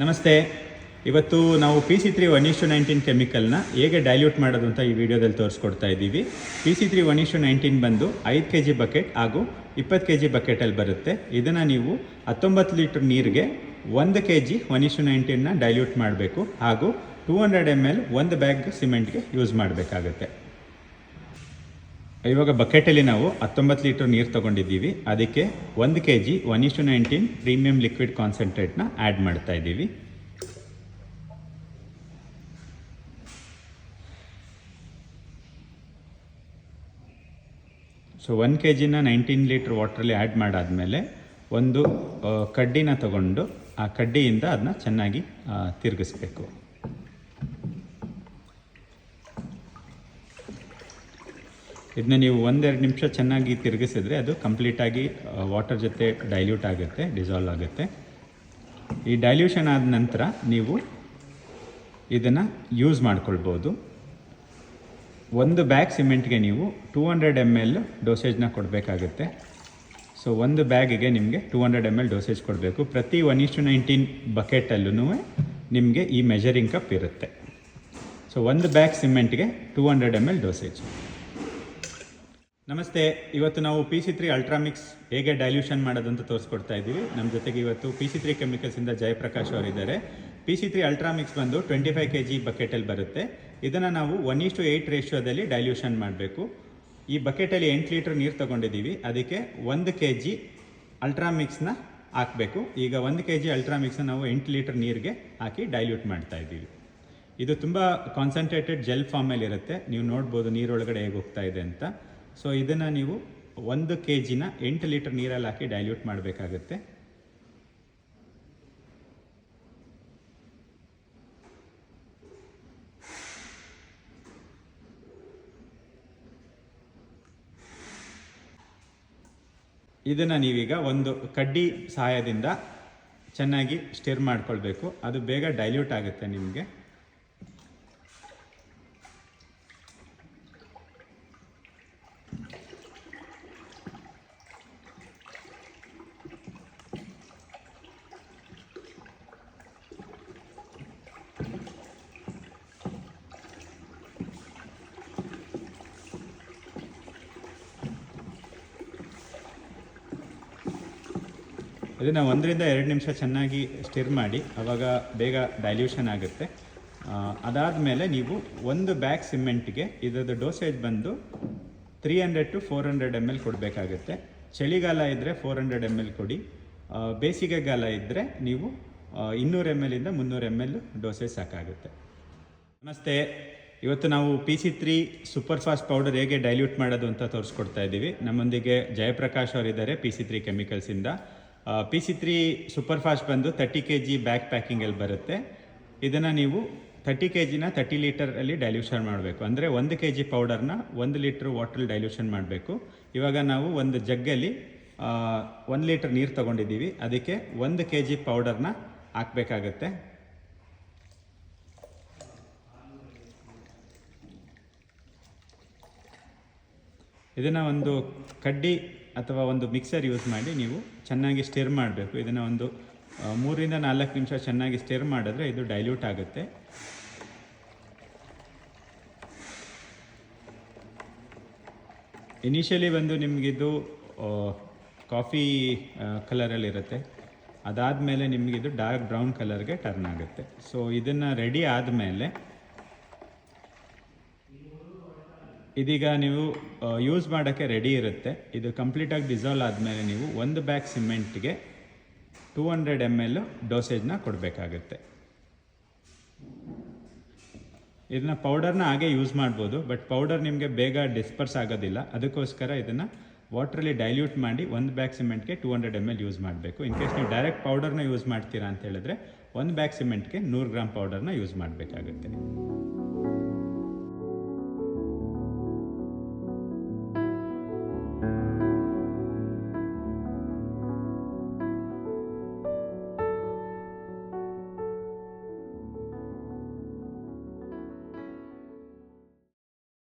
ನಮಸ್ತೆ. ಇವತ್ತು ನಾವು ಪಿ ಸಿ ತ್ರೀ ಒನ್ ಇಷ್ಟು ನೈನ್ಟೀನ್ ಕೆಮಿಕಲ್ನ ಹೇಗೆ ಡೈಲ್ಯೂಟ್ ಮಾಡೋದು ಅಂತ ಈ ವಿಡಿಯೋದಲ್ಲಿ ತೋರಿಸ್ಕೊಡ್ತಾ ಇದ್ದೀವಿ. ಪಿ ಸಿ ತ್ರೀ ಒನ್ ಇಷ್ಟು ನೈನ್ಟೀನ್ ಬಂದು ಐದು ಕೆ ಜಿ ಬಕೆಟ್ ಹಾಗೂ ಇಪ್ಪತ್ತು ಕೆ ಜಿ ಬಕೆಟಲ್ಲಿ ಬರುತ್ತೆ. ಇದನ್ನು ನೀವು ಹತ್ತೊಂಬತ್ತು ಲೀಟ್ರ್ ನೀರಿಗೆ ಒಂದು ಕೆ ಜಿ ಒನ್ ಇಷ್ಟು ನೈನ್ಟೀನ್ನ ಡೈಲ್ಯೂಟ್ ಮಾಡಬೇಕು ಹಾಗೂ ಟೂ ಹಂಡ್ರೆಡ್ ಎಂ ಎಲ್ ಒಂದು ಬ್ಯಾಗ್ ಸಿಮೆಂಟ್ಗೆ ಯೂಸ್ ಮಾಡಬೇಕಾಗುತ್ತೆ. ಇವಾಗ ಬಕೆಟಲ್ಲಿ ನಾವು ಹತ್ತೊಂಬತ್ತು ಲೀಟರ್ ನೀರು ತೊಗೊಂಡಿದ್ದೀವಿ. ಅದಕ್ಕೆ ಒಂದು ಕೆ ಜಿ ಒನ್ ಇಷ್ಟು ನೈನ್ಟೀನ್ ಪ್ರೀಮಿಯಂ ಲಿಕ್ವಿಡ್ ಕಾನ್ಸಂಟ್ರೇಟ್ನ ಆ್ಯಡ್ ಮಾಡ್ತಾ ಇದ್ದೀವಿ. ಸೊ ಒನ್ ಕೆ ಜಿನ ನೈನ್ಟೀನ್ ಲೀಟ್ರ್ ವಾಟ್ರಲ್ಲಿ ಆ್ಯಡ್ ಮಾಡಾದಮೇಲೆ ಒಂದು ಕಡ್ಡಿನ ತಗೊಂಡು ಆ ಕಡ್ಡಿಯಿಂದ ಅದನ್ನ ಚೆನ್ನಾಗಿ ತಿರುಗಿಸ್ಬೇಕು. ಇದನ್ನ ನೀವು ಒಂದೆರಡು ನಿಮಿಷ ಚೆನ್ನಾಗಿ ತಿರುಗಿಸಿದ್ರೆ ಅದು ಕಂಪ್ಲೀಟಾಗಿ ವಾಟರ್ ಜೊತೆ ಡೈಲ್ಯೂಟ್ ಆಗುತ್ತೆ ಡಿಸಾಲ್ವ್ ಆಗುತ್ತೆ. ಈ ಡೈಲ್ಯೂಷನ್ ಆದ ನಂತರ ನೀವು ಇದನ್ನು ಯೂಸ್ ಮಾಡ್ಕೊಳ್ಬೋದು. ಒಂದು ಬ್ಯಾಗ್ ಸಿಮೆಂಟ್ಗೆ ನೀವು ಟೂ ಹಂಡ್ರೆಡ್ ಎಂ ಎಲ್ ಡೋಸೇಜ್ನ ಕೊಡಬೇಕಾಗುತ್ತೆ. ಸೊ ಒಂದು ಬ್ಯಾಗಿಗೆ ನಿಮಗೆ two hundred M L dosage ಕೊಡಬೇಕು. ಪ್ರತಿ ಒನ್ ಇಷ್ಟು ನೈನ್ಟೀನ್ ಬಕೆಟಲ್ಲೂ ನಿಮಗೆ ಈ ಮೆಜರಿಂಗ್ ಕಪ್ ಇರುತ್ತೆ. ಸೊ ಒಂದು bag ಸಿಮೆಂಟ್ಗೆ two hundred M L dosage ನಮಸ್ತೆ, ಇವತ್ತು ನಾವು ಪಿ ಸಿ ತ್ರೀ ಅಲ್ಟ್ರಾಮಿಕ್ಸ್ ಹೇಗೆ ಡೈಲ್ಯೂಷನ್ ಮಾಡೋದು ಅಂತ ತೋರಿಸ್ಕೊಡ್ತಾ ಇದ್ದೀವಿ. ನಮ್ಮ ಜೊತೆಗೆ ಇವತ್ತು ಪಿ ಸಿ ತ್ರೀ ಕೆಮಿಕಲ್ಸಿಂದ ಜಯಪ್ರಕಾಶ್ ಅವರಿದ್ದಾರೆ. ಪಿ ಸಿ ತ್ರೀ ಅಲ್ಟ್ರಾಮಿಕ್ಸ್ ಬಂದು ಟ್ವೆಂಟಿ ಫೈವ್ ಕೆ ಜಿ ಬಕೆಟಲ್ಲಿ ಬರುತ್ತೆ. ಇದನ್ನು ನಾವು ಒನ್ ಇಷ್ಟು ಏಯ್ಟ್ ರೇಷಿಯೋದಲ್ಲಿ ಡೈಲ್ಯೂಷನ್ ಮಾಡಬೇಕು. ಈ ಬಕೆಟಲ್ಲಿ ಎಂಟು ಲೀಟ್ರ್ ನೀರು ತೊಗೊಂಡಿದ್ದೀವಿ. ಅದಕ್ಕೆ ಒಂದು ಕೆ ಜಿ ಅಲ್ಟ್ರಾಮಿಕ್ಸ್ನ ಹಾಕಬೇಕು. ಈಗ ಒಂದು ಕೆ ಜಿ ಅಲ್ಟ್ರಾಮಿಕ್ಸ್ನ ನಾವು ಎಂಟು ಲೀಟ್ರ್ ನೀರಿಗೆ ಹಾಕಿ ಡೈಲ್ಯೂಟ್ ಮಾಡ್ತಾ ಇದ್ದೀವಿ. ಇದು ತುಂಬ ಕಾನ್ಸಂಟ್ರೇಟೆಡ್ ಜೆಲ್ ಫಾರ್ಮಲ್ಲಿ ಇರುತ್ತೆ ನೀವು ನೋಡ್ಬೋದು ನೀರೊಳಗಡೆ ಹೇಗೆ ಹೋಗ್ತಾ ಇದೆ ಅಂತ. ಸೊ ಇದನ್ನು ನೀವು ಒಂದು ಕೆ ಜಿನ ಎಂಟು ಲೀಟರ್ ನೀರಲ್ಲಿ ಹಾಕಿ ಡೈಲ್ಯೂಟ್ ಮಾಡಬೇಕಾಗುತ್ತೆ. ಇದನ್ನು ನೀವೀಗ ಒಂದು ಕಡ್ಡಿ ಸಹಾಯದಿಂದ ಚೆನ್ನಾಗಿ ಸ್ಟಿರ್ ಮಾಡ್ಕೊಳ್ಬೇಕು. ಅದು ಬೇಗ ಡೈಲ್ಯೂಟ್ ಆಗುತ್ತೆ ನಿಮಗೆ. ಇದನ್ನು ಒಂದರಿಂದ ಎರಡು ನಿಮಿಷ ಚೆನ್ನಾಗಿ ಸ್ಟಿರ್ ಮಾಡಿ, ಅವಾಗ ಬೇಗ ಡೈಲ್ಯೂಷನ್ ಆಗುತ್ತೆ. ಅದಾದ ಮೇಲೆ ನೀವು ಒಂದು ಬ್ಯಾಗ್ ಸಿಮೆಂಟ್ಗೆ ಇದರದ್ದು ಡೋಸೇಜ್ ಬಂದು three hundred to four hundred M L ಕೊಡಬೇಕಾಗುತ್ತೆ. ಚಳಿಗಾಲ ಇದ್ದರೆ ಫೋರ್ ಹಂಡ್ರೆಡ್ ಎಂ ಎಲ್ ಕೊಡಿ ಬೇಸಿಗೆಗಾಲ ಇದ್ದರೆ ನೀವು ಇನ್ನೂರು ಎಂ ಎಲ್ಲಿಂದ ಮುನ್ನೂರು ಎಂ ಎಲ್ ಡೋಸೇಜ್ ಸಾಕಾಗುತ್ತೆ. ನಮಸ್ತೆ. ಇವತ್ತು ನಾವು P C three super fast powder ಹೇಗೆ ಡೈಲ್ಯೂಟ್ ಮಾಡೋದು ಅಂತ ತೋರಿಸ್ಕೊಡ್ತಾ ಇದ್ದೀವಿ ನಮ್ಮೊಂದಿಗೆ ಜಯಪ್ರಕಾಶ್ ಅವರಿದ್ದಾರೆ P C three ಕೆಮಿಕಲ್ಸಿಂದ P C three super fast ಬಂದು ತರ್ಟಿ ಕೆ ಜಿ ಬ್ಯಾಕ್ ಪ್ಯಾಕಿಂಗಲ್ಲಿ ಬರುತ್ತೆ. ಇದನ್ನು ನೀವು ತರ್ಟಿ ಕೆ ಜಿನ ತರ್ಟಿ ಲೀಟರಲ್ಲಿ ಡೈಲ್ಯೂಷನ್ ಮಾಡಬೇಕು. ಅಂದರೆ ಒಂದು ಕೆ ಜಿ ಪೌಡರ್ನ ಒಂದು ಲೀಟ್ರ್ ವಾಟ್ರಲ್ಲಿ ಡೈಲ್ಯೂಷನ್ ಮಾಡಬೇಕು. ಇವಾಗ ನಾವು ಒಂದು ಜಗ್ಗಲ್ಲಿ ಒಂದು ಲೀಟ್ರ್ ನೀರು ತೊಗೊಂಡಿದ್ದೀವಿ. ಅದಕ್ಕೆ ಒಂದು ಕೆ ಜಿ ಪೌಡರ್ನ ಹಾಕಬೇಕಾಗತ್ತೆ. ಇದನ್ನು ಒಂದು ಕಡ್ಡಿ ಅಥವಾ ಒಂದು ಮಿಕ್ಸರ್ ಯೂಸ್ ಮಾಡಿ ನೀವು ಚೆನ್ನಾಗಿ ಸ್ಟಿರ್ ಮಾಡಬೇಕು. ಇದನ್ನು ಒಂದು ಮೂರಿಂದ ನಾಲ್ಕು ನಿಮಿಷ ಚೆನ್ನಾಗಿ ಸ್ಟಿರ್ ಮಾಡಿದ್ರೆ ಇದು ಡೈಲ್ಯೂಟ್ ಆಗುತ್ತೆ. ಇನಿಷಿಯಲಿ ಬಂದು ನಿಮಗಿದು ಕಾಫಿ ಕಲರಲ್ಲಿರುತ್ತೆ ಅದಾದಮೇಲೆ ನಿಮಗಿದು ಡಾರ್ಕ್ ಬ್ರೌನ್ ಕಲರ್ಗೆ ಟರ್ನ್ ಆಗುತ್ತೆ. ಸೊ ಇದನ್ನು ರೆಡಿ ಆದಮೇಲೆ ಇದೀಗ ನೀವು ಯೂಸ್ ಮಾಡೋಕ್ಕೆ ರೆಡಿ ಇರುತ್ತೆ. ಇದು ಕಂಪ್ಲೀಟಾಗಿ ಡಿಸಾಲ್ವ್ ಆದಮೇಲೆ ನೀವು ಒಂದು ಬ್ಯಾಗ್ ಸಿಮೆಂಟ್ಗೆ ಟೂ ಹಂಡ್ರೆಡ್ ಎಂ ಎಲ್ ಡೋಸೇಜ್ನ ಕೊಡಬೇಕಾಗುತ್ತೆ. ಇದನ್ನ ಪೌಡರ್ನ ಹಾಗೆ ಯೂಸ್ ಮಾಡ್ಬೋದು ಬಟ್ ಪೌಡರ್ ನಿಮಗೆ ಬೇಗ ಡಿಸ್ಪರ್ಸ್ ಆಗೋದಿಲ್ಲ. ಅದಕ್ಕೋಸ್ಕರ ಇದನ್ನು ವಾಟ್ರಲ್ಲಿ ಡೈಲ್ಯೂಟ್ ಮಾಡಿ ಒಂದು bag ಸಿಮೆಂಟ್ಗೆ two hundred M L use ಮಾಡಬೇಕು. ಇನ್ ಕೇಸ್ ನೀವು ಡೈರೆಕ್ಟ್ ಪೌಡರ್ನ ಯೂಸ್ ಮಾಡ್ತೀರಾ ಅಂತ ಹೇಳಿದ್ರೆ, ಒಂದು ಬ್ಯಾಗ್ ಸಿಮೆಂಟ್ಗೆ ನೂರು ಗ್ರಾಮ್ ಪೌಡರ್ನ ಯೂಸ್ ಮಾಡಬೇಕಾಗುತ್ತೆ.